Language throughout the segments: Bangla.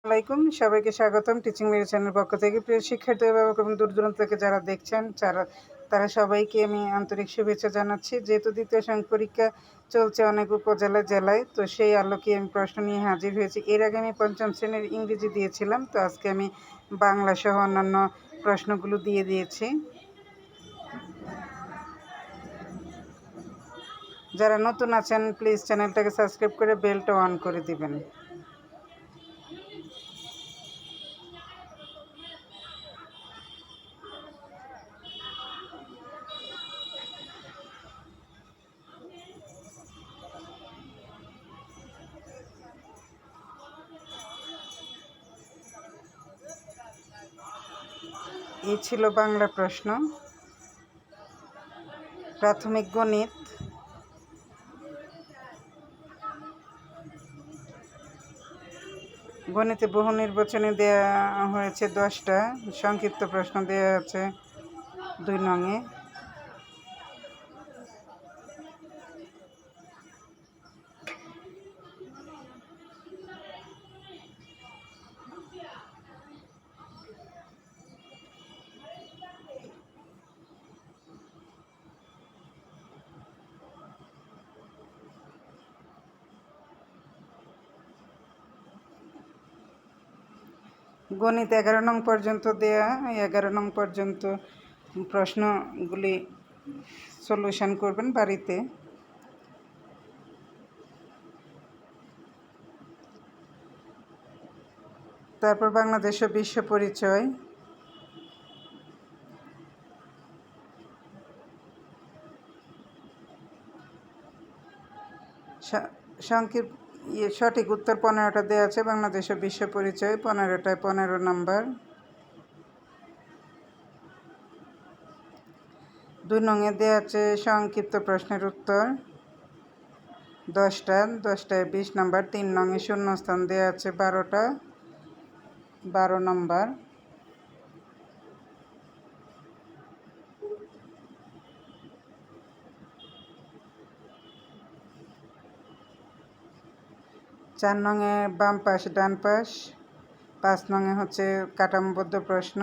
আসসালামাইকুম সবাইকে স্বাগতম টিচিং মেরি চ্যানেল পক্ষ থেকে। প্রিয় শিক্ষার্থী, অভিভাবক এবং দূর দূরান্ত থেকে যারা দেখছেন যারা তারা সবাইকে আমি আন্তরিক শুভেচ্ছা জানাচ্ছি। যেহেতু দ্বিতীয় সংঘ পরীক্ষা চলছে অনেক উপজেলা, জেলায়, তো সেই আলোকে আমি প্রশ্ন নিয়ে হাজির হয়েছি। এর আগে আমি পঞ্চম শ্রেণির ইংরেজি দিয়েছিলাম, তো আজকে আমি বাংলা সহ অন্যান্য প্রশ্নগুলো দিয়ে দিয়েছি। যারা নতুন আছেন প্লিজ চ্যানেলটাকে সাবস্ক্রাইব করে বেলটা অন করে দিবেন। এই ছিল বাংলা প্রশ্ন। প্রাথমিক গণিত। গণিতে বহু নির্বাচনে দেওয়া হয়েছে দশটা, সংক্ষিপ্ত প্রশ্ন দেওয়া আছে দুই নঙে গণিত এগারো নং পর্যন্ত দেয়া এগারো নং পর্যন্ত প্রশ্নগুলি সলিউশন করবেন বাড়িতে। তারপর বাংলাদেশ বিশ্ব পরিচয়। সংক্ষিপ্ত সঠিক উত্তর পনেরোটা দেওয়া আছে, বাংলাদেশের বিশ্ব পরিচয়, পনেরোটায় পনেরো নাম্বার। দুই নঙে দেওয়া আছে সংক্ষিপ্ত প্রশ্নের উত্তর। দশটা, দশটায় বিশ নাম্বার, তিন নঙে শূন্যস্থান দেওয়া আছে বারোটা, বারো নাম্বার। চার নঙে বাম পাশ, ডান পাশ। পাঁচ নঙে হচ্ছে কাঠামোবদ্ধ প্রশ্ন।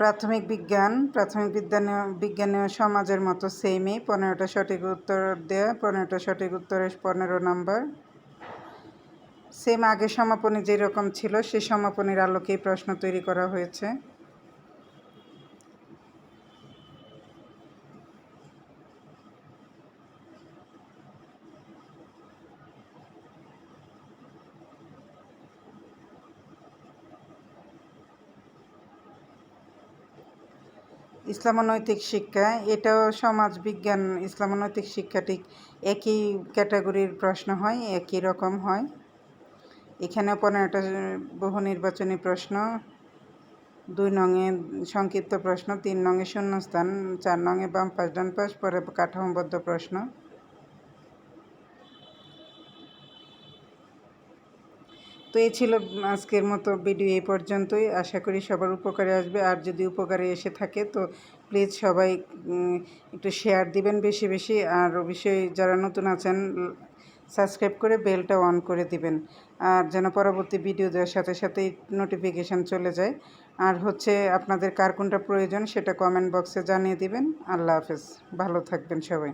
প্রাথমিক বিজ্ঞান, প্রাথমিক বিজ্ঞানীয় বিজ্ঞানীয় সমাজের মতো সেমই পনেরোটা সঠিক উত্তর দেয়া, পনেরোটা সঠিক উত্তরে পনেরো নম্বর। সেম আগে সমাপনী যেরকম ছিল সেই সমাপনীর আলোকেই প্রশ্ন তৈরি করা হয়েছে। ইসলামনৈতিক শিক্ষা, এটাও সমাজ বিজ্ঞান, ইসলামনৈতিক শিক্ষা ঠিক একই ক্যাটাগরির প্রশ্ন হয়, একই রকম হয়। এখানেও পনেরোটা বহু নির্বাচনী প্রশ্ন, দুই নঙে সংক্ষিপ্ত প্রশ্ন, তিন নঙে শূন্যস্থান, চার নঙে বাম পাশ, ডান পাশ, পরে কাঠামোবদ্ধ প্রশ্ন। তো এই ছিল আজকের মতো ভিডিও এই পর্যন্তই। আশা করি সবার উপকারে আসবে। আর যদি উপকারে এসে থাকে, তো প্লিজ সবাই একটু শেয়ার দিবেন বেশি বেশি। আর অবশ্যই যারা নতুন আছেন সাবস্ক্রাইব করে বেলটা অন করে দিবেন। আর যেন পরবর্তী ভিডিও দেওয়ার সাথে সাথেই নোটিফিকেশান চলে যায়। আর হচ্ছে আপনাদের কার কোনটা প্রয়োজন, সেটা কমেন্ট বক্সে জানিয়ে দিবেন। আল্লাহ হাফেজ। ভালো থাকবেন সবাই।